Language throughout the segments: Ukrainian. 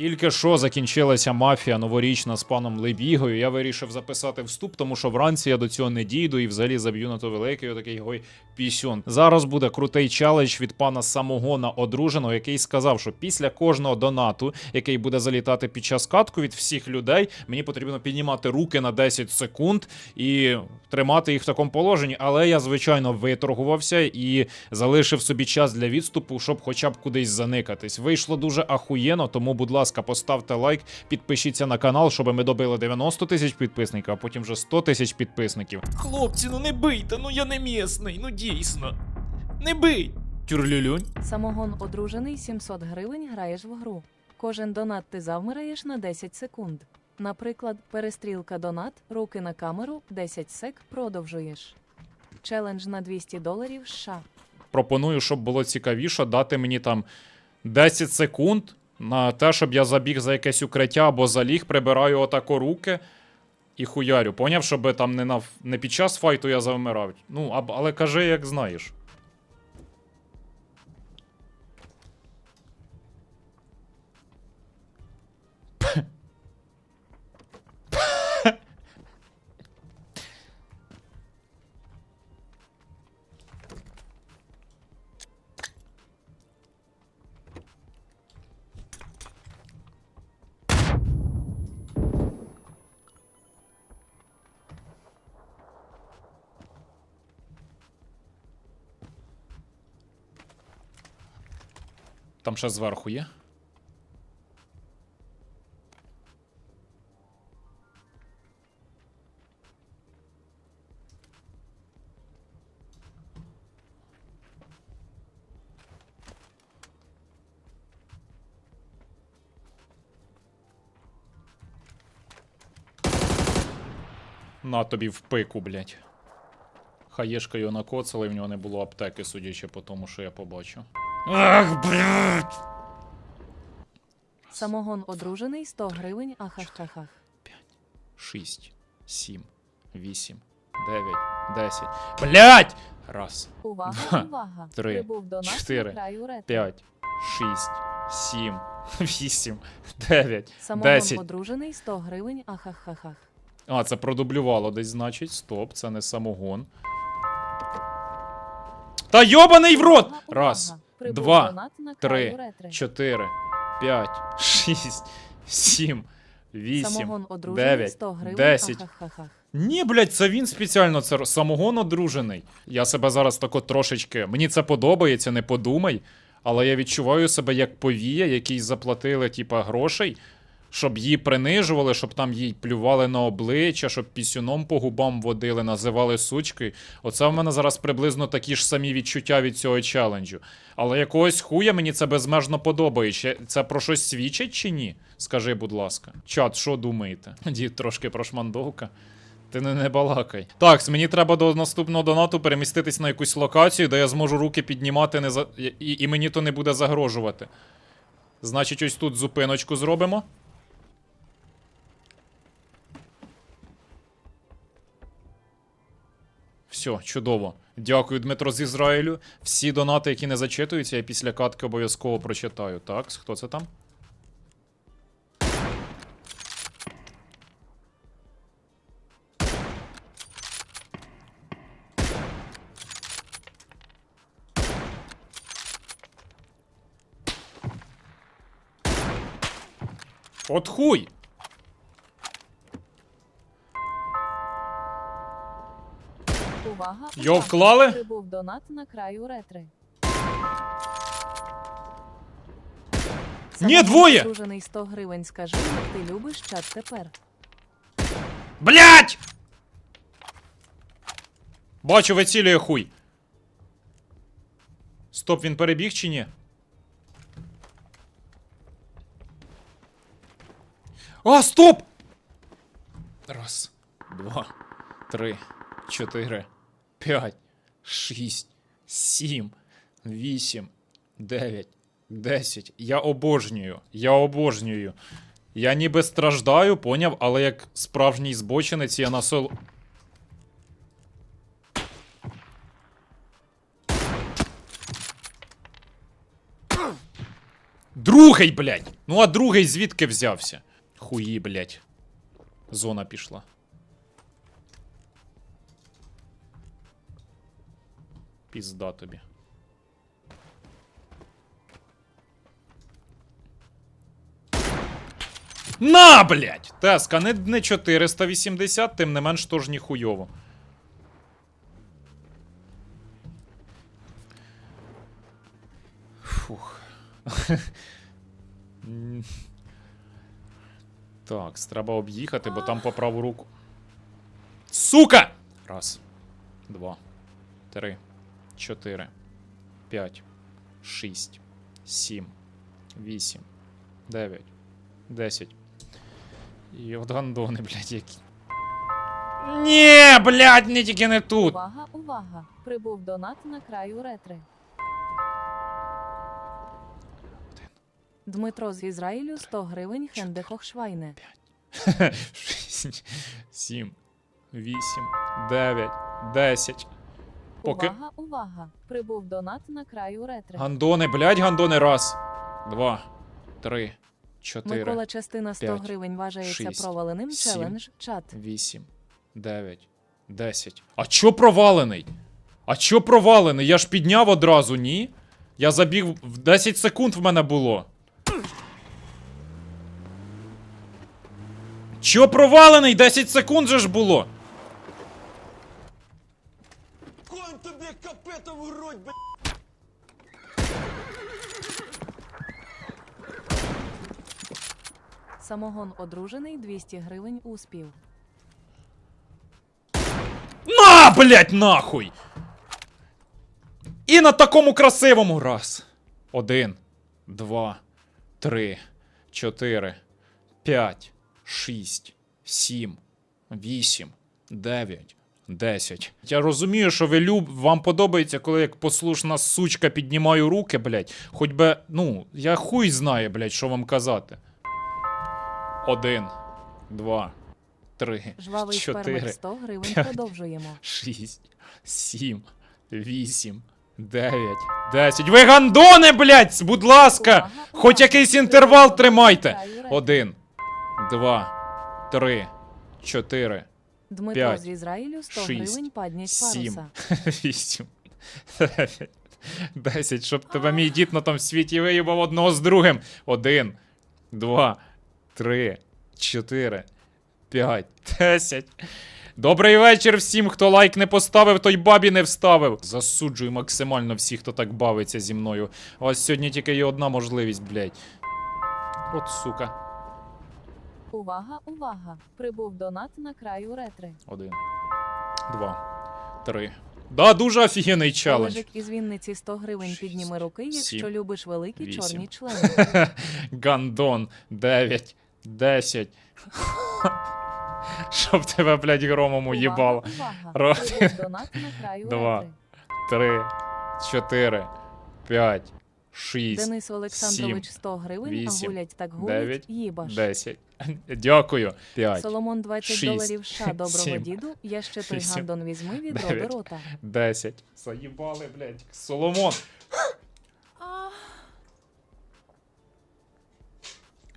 Тільки що закінчилася мафія новорічна з паном Лебігою. Я вирішив записати вступ, тому що вранці я до цього не дійду і взагалі заб'ю на то великий отакий гой пісюн. Зараз буде крутий челендж від пана самогона одруженого, який сказав, що після кожного донату, який буде залітати під час катку від всіх людей, мені потрібно піднімати руки на 10 секунд і тримати їх в такому положенні. Але я, звичайно, виторгувався і залишив собі час для відступу, щоб хоча б кудись заникатись. Вийшло дуже ахуєнно, тому, будь ласка, поставте лайк, підпишіться на канал, щоб ми добили 90 тисяч підписників, а потім вже 100 тисяч підписників. Хлопці, ну не бийте, ну я не місний, ну дійсно. Не бий. Тюрлюлюнь. Самогон одружений 700 гривень граєш в гру. Кожен донат ти завмираєш на 10 секунд. Наприклад, перестрілка донат, руки на камеру, 10 сек продовжуєш. Челендж на 200 доларів США. Пропоную, щоб було цікавіше, дати мені там 10 секунд на те, щоб я забіг за якесь укриття або заліг, прибираю отако руки і хуярю. Поняв, щоб там не, нав... не під час файту я завмирав. Ну, а... але кажи, як знаєш. Там ще зверху є. На тобі в пику, блядь. Хаєшка його накоцала, і в нього не було аптеки, судячи по тому, що я побачив. Ах, блядь! Самогон одружений 100 гривень ахахахах. 6, 7, 8, 9, 10. Блять! Раз, Увага, Два, увага! три, Прибув чотири, на краю ретро. 5, 6, 7, 8, 9, Самогон 10. одружений 100 гривень ахахахах. А, це продублювало десь, значить. Стоп, це не самогон. Та йобаний в рот! Увага, Раз, увага! Два, три, краю ретро. 4, 5, 6, 7, 8, Самогон одружений 9, 100 гривень 10. ахахахах. Ні, блядь, це він спеціально це самогон одружений. Я себе зараз тако трошечки. Мені це подобається, не подумай. Але я відчуваю себе як повія, який заплатили, типа, грошей, щоб її принижували, щоб там їй плювали на обличчя, щоб пісюном по губам водили, називали сучкою. Оце в мене зараз приблизно такі ж самі відчуття від цього челенджу. Але якогось хуя мені це безмежно подобається. Це про щось свідчить чи ні? Скажи, будь ласка. Чат, що думаєте? Дід трошки прошмандовка. Ти не, не балакай. Так, мені треба до наступного донату переміститись на якусь локацію, де я зможу руки піднімати не за... і, і мені то не буде загрожувати. Значить, ось тут зупиночку зробимо. Все, чудово. Дякую, Дмитро з Ізраїлю. Всі донати, які не зачитуються, я після катки обов'язково прочитаю. Так, хто це там? От хуй! Увага, Його увага! вклали? Прибув донат на краю ретри. Ні, двоє! Одружений 100 гривень. Скажи, як ти любиш чат тепер. Блять! Бачу, вицілює хуй. Стоп, він перебіг чи ні? А, стоп! Раз, два, три, чотири, п'ять, шість, сім, вісім, дев'ять, десять. Я обожнюю. Я обожнюю. Я ніби страждаю, поняв, але як справжній збочинець я насол. Другий, блядь! Ну а другий звідки взявся? Хуї, блядь. Зона пішла. Пізда тобі. На, блядь! Теска, не, не 480, тим не менш тож ніхуйово. Фух. Так, треба об'їхати, бо там по праву руку. Сука! Раз, два, три, чотири, п'ять, шість, сім, вісім, дев'ять, десять. І от гандони, блядь, які. Ні, блядь, не тільки не тут. Увага, увага! Прибув донат на краю ретри. Дмитро з Ізраїлю 100 гривень Хенде Хохшвайне. Шість, сім, вісім, дев'ять, десять. Поки. Увага, увага! Прибув донат на краю ретри. Гандони, блядь, гандони. Раз, два, три, чотири, Микола частина 100 п'ять, гривень вважається шість, проваленим сім. челендж чат. вісім, дев'ять, десять. А чо провалений? А чо провалений? Я ж підняв одразу, ні? Я забіг в 10 секунд в мене було. Чо провалений? 10 секунд же ж було. Конь тобі капетом в грудь, б***ь! Самогон одружений 200 гривень успів. На, блять, нахуй! І на такому красивому! Раз. Один, два, три, чотири, п'ять, шість, сім, вісім, дев'ять, десять. Я розумію, що ви люб... вам подобається, коли як послушна сучка піднімаю руки, блять. Хоч би, ну, я хуй знаю, блять, що вам казати. Один, два, три, Жвавий чотири. спермик 100 гривень п'ять. продовжуємо. 6, 7, 8, 9, 10. Ви гандони, блядь, будь ласка! Увага, Хоч увага. якийсь інтервал тримайте. Один, два, три, чотири, Дмитро п'ять, з Ізраїлю 100 шість, гривень паднять сім. паруса. вісім, десять. Щоб тебе мій дід на тому світі виїбав одного з другим. Один, два, три, чотири, п'ять, десять. Добрий вечір всім, хто лайк не поставив, той бабі не вставив. Засуджую максимально всіх, хто так бавиться зі мною. Вас сьогодні тільки є одна можливість, блядь. От сука. Увага, увага! Прибув донат на краю ретри. Один, два, три. Да, дуже офігенний челендж. Олежик із Вінниці 100 гривень Шість, підніми руки, якщо сім, любиш великі вісім. чорні члени. Гандон. 9, 10. Щоб тебе, блядь, громом уїбало. Увага, увага! Прибув донат на краю Два. ретри. 3, 4, 5, 6, Денис Олександрович 100 гривень, вісім, а гулять так гулять, дев'ять, їбаш. 10. Дякую. 5, Соломон 20 шість, доларів США, доброго сім, діду, я ще той вісім, гандон візьми від дев'ять. роду рота. 10. Заїбали, блядь. Соломон.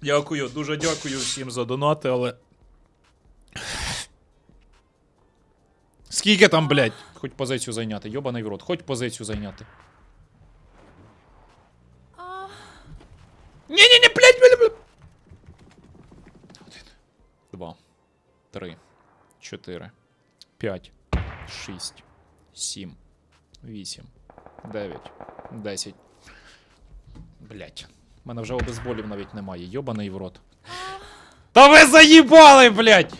Дякую, дуже дякую всім за донати, але. Скільки там, блядь? Хоч позицію зайняти. Йобаний в рот, хоч позицію зайняти. Ні-ні-ні, блядь, блядь, блядь. Один, два, три, чотири, п'ять, шість, сім, вісім, дев'ять, десять. Блять. У мене вже обезболів навіть немає. Йобаний в рот. Та ви заїбали, блять!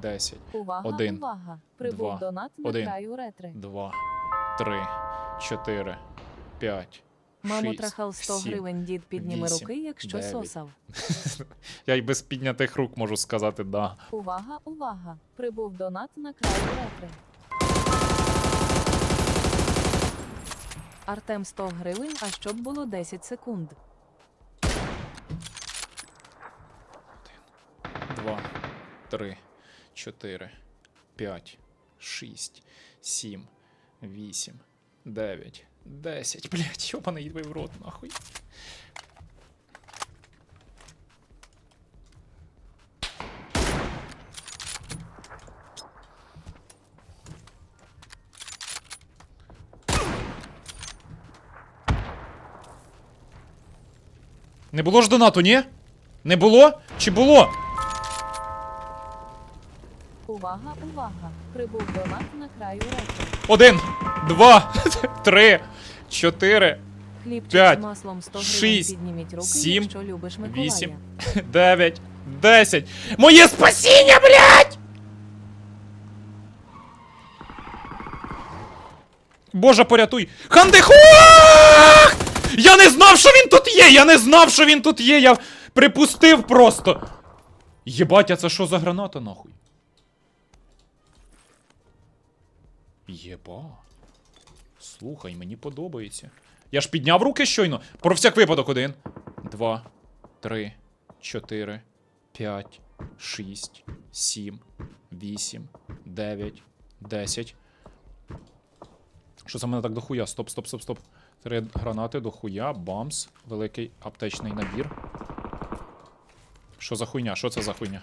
10, увага, 1, увага. Прибув 2, донат на 1, краю ретри. 2, 3, 4, 5, Мамо, трахав 100 7, гривень, дід підніме 8, руки, якщо 9. сосав. Я й без піднятих рук можу сказати да. Увага, увага. Прибув донат на краю ретри. Артем 100 гривень, а щоб було 10 секунд. 1, 2, 3, чотири, п'ять, шість, сім, вісім, дев'ять, десять. Блять, йобаний в рот, нахуй. Не було ж донату, ні? Не було? Чи було? Увага, увага! Прибув донат на краю речі. Один, два, три, чотири, Хлібчик П'ять, з маслом 100 гривень. шість, Підніміть руки, сім, якщо любиш Миколая. вісім. дев'ять, десять. Моє спасіння, блядь! Боже, порятуй! Хандихуах! Я не знав, що він тут є! Я не знав, що він тут є! Я припустив просто! Єбать, а це що за граната, нахуй? Єба. Слухай, мені подобається. Я ж підняв руки щойно. Про всяк випадок один. Два, три, чотири, п'ять, шість, сім, вісім, дев'ять, десять. Що це мене так дохуя? Стоп, стоп, стоп, стоп. Три гранати дохуя, бамс, великий аптечний набір. Що за хуйня? Що це за хуйня?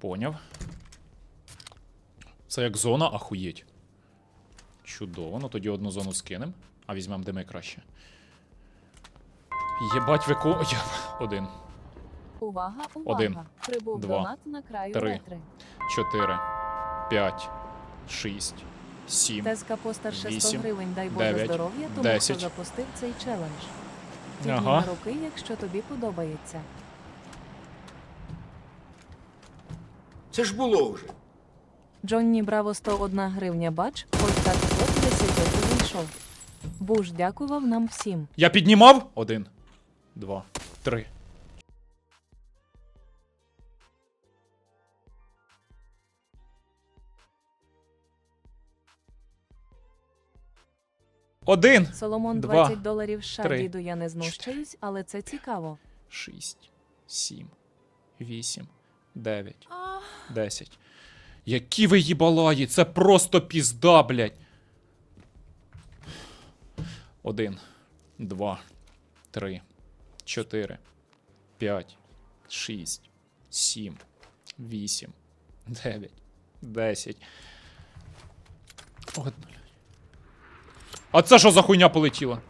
Поняв. Це як зона, ахуєть. Чудово, ну тоді одну зону скинем, а візьмемо дими краще. Єбать вико. Один, Увага, увага! Один, Прибув два, донат на краю три. ретри. чотири, п'ять, шість, сім. Теска постарше 100 гривень, дай Боже здоров'я, тому десять. хто запустив цей челендж. Підніми Ага. руки, якщо тобі подобається. Це ж було вже. Джонні Браво 101 гривня бач, ось так от 10 вийшов. Буш дякував нам всім. Я піднімав? Один, два, три. Один. Соломон Два, 20 доларів США. три, Діду, я не знущаюсь, але це цікаво. шість, сім, вісім, дев'ять, десять. Які ви їбалаї, це просто пізда, блядь. Один, два, три, чотири, п'ять, шість, сім, вісім, дев'ять, десять. От, блядь. А це що за хуйня полетіла?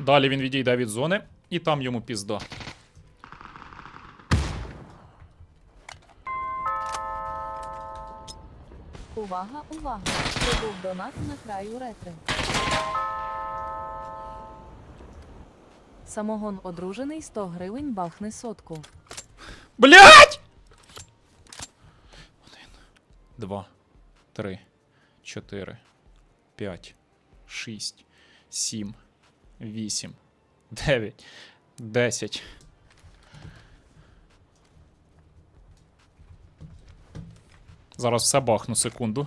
Далі він відійде від зони, і там йому пізда. Увага, увага! Прибув донат на краю ретри. Самогон одружений 100 гривень бахне сотку. Блять! Один, два, три, чотири, п'ять, шість, сім, вісім, дев'ять, десять. Зараз все бахну секунду.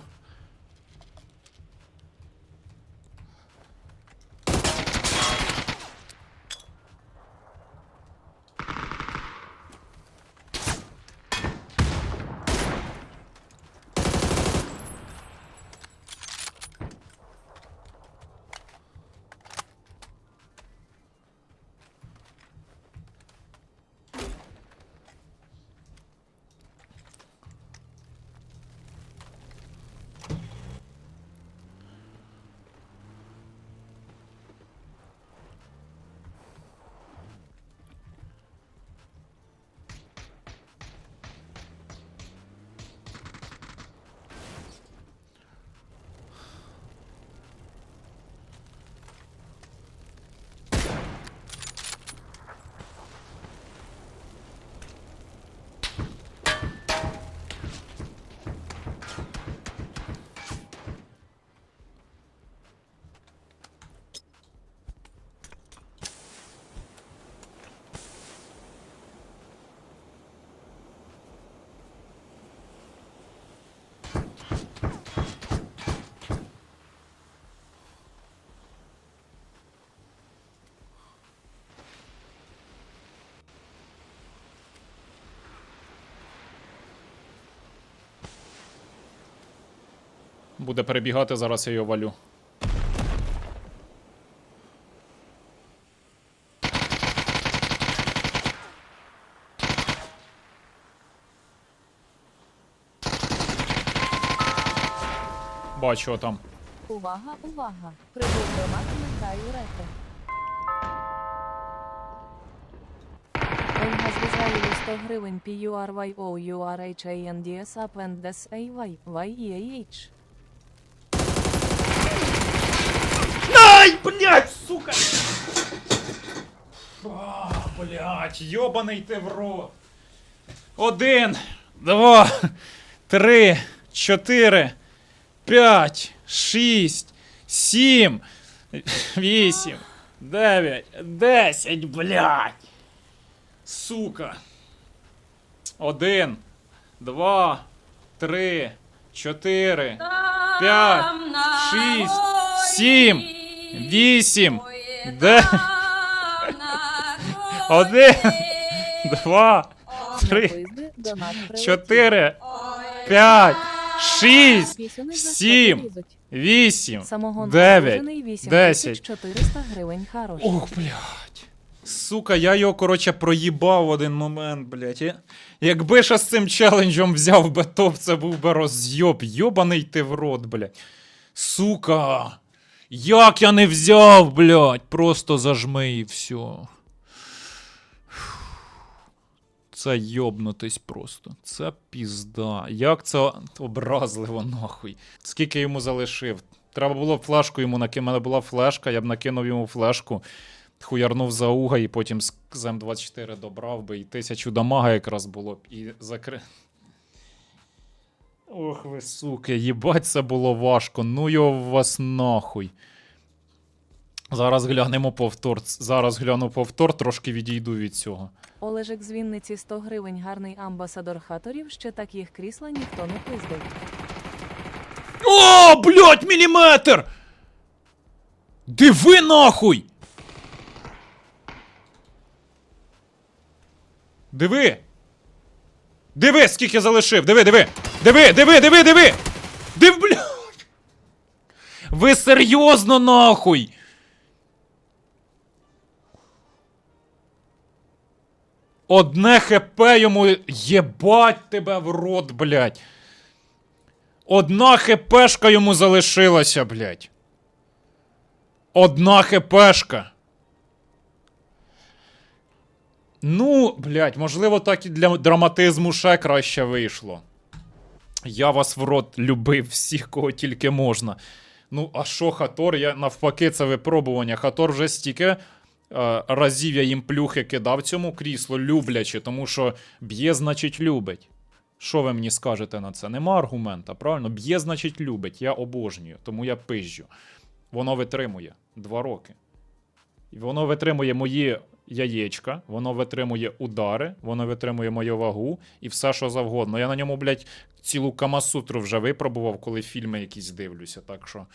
Буде перебігати, зараз я його валю. Бачу там. Увага, увага! Прибув на краю реки. Ольга з Ізраїлю 100 гривень PURYOURHANDS APPENDS AY YEH. Ай, блядь, сука! А, блядь, йобаний ти в рот. Один, два, три, чотири, п'ять, шість, сім, вісім, дев'ять, десять, блядь. Сука. Один, два, три, чотири, п'ять, шість, сім, вісім, де... Один, два, три, чотири, п'ять, шість, сім, вісім, дев'ять, одружений, 8 десять. 400 гривень хорош. Ох, блядь. Сука, я його, коротше, проїбав в один момент, блядь. Якби ще з цим челенджем взяв би топ, це був би розйоб. Йобаний ти в рот, блядь. Сука. Як я не взяв, блядь. Просто зажми і все. Це йобнутись просто. Це пізда. Як це образливо, нахуй. Скільки йому залишив? Треба було флешку йому накинути. У мене була флешка, я б накинув йому флешку, хуярнув за уга і потім з з М24 добрав би, і тисячу дамага якраз було б, і закри. Ох ви, суки, їбать, це було важко. Ну його вас нахуй. Зараз глянемо повтор. Зараз гляну повтор, трошки відійду від цього. Олежик з Вінниці 100 гривень гарний амбасадор хаторів, ще так їх крісла ніхто не пиздив. О, блядь, міліметр! Диви нахуй! Диви! Диви, скільки залишив! Диви, диви! Диви, диви, диви, диви! Див, блядь! Ви серйозно нахуй! Одне хп йому єбать тебе в рот, блядь. Одна хпшка йому залишилася, блядь. Одна хпшка. Ну, блядь, можливо, так і для драматизму ще краще вийшло. Я вас в рот любив всіх, кого тільки можна. Ну, а що Хатор? Я навпаки, це випробування. Хатор вже стільки е, разів я їм плюхи кидав цьому кріслу, люблячи, тому що б'є, значить, любить. Що ви мені скажете на це? Нема аргумента, правильно? Б'є, значить, любить. Я обожнюю, тому я пизжу. Воно витримує два роки. Воно витримує мої яєчка, воно витримує удари, воно витримує мою вагу і все, що завгодно. Я на ньому, блядь, цілу камасутру вже випробував, коли фільми якісь дивлюся. Так що